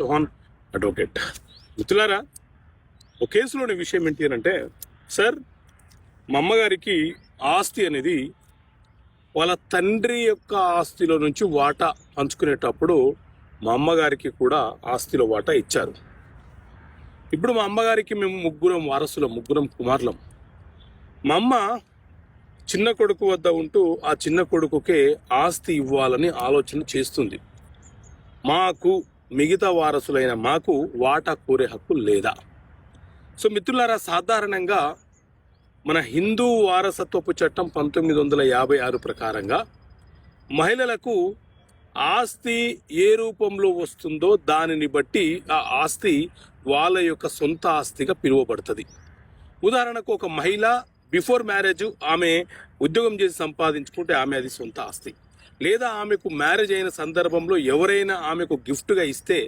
Chauhan advocate. మిత్రులారా ఒక కేసులోని విషయం ఏంటి అని అంటే సార్ మా అమ్మగారికి ఆస్తి అనేది వాళ్ళ తండ్రి యొక్క ఆస్తిలో నుంచి వాటా పంచుకునేటప్పుడు మా అమ్మగారికి కూడా ఆస్తిలో వాటా ఇచ్చారు. ఇప్పుడు మా అమ్మగారికి మేము ముగ్గురం వారసులం ముగ్గురం కుమారులం. మా అమ్మ చిన్న కొడుకు వద్ద ఉంటూ ఆ చిన్న కొడుకుకే ఆస్తి ఇవ్వాలని ఆలోచన చేస్తుంది. మాకు మిగతా వారసులైన మాకు వాటా కోరే హక్కు లేదా? సో మిత్రులారా సాధారణంగా మన హిందూ వారసత్వపు చట్టం పంతొమ్మిది వందల యాభై ఆరు ప్రకారంగా మహిళలకు ఆస్తి ఏ రూపంలో వస్తుందో దానిని బట్టి ఆ ఆస్తి వాళ్ళ యొక్క సొంత ఆస్తిగా పిలువబడుతుంది. ఉదాహరణకు ఒక మహిళ బిఫోర్ మ్యారేజ్ ఆమె ఉద్యోగం చేసి సంపాదించుకుంటే ఆమె అది సొంత ఆస్తి. లేదా ఆమెకు మ్యారేజ్ అయిన సందర్భంలో ఎవరైనా ఆమెకు గిఫ్ట్గా ఇస్తే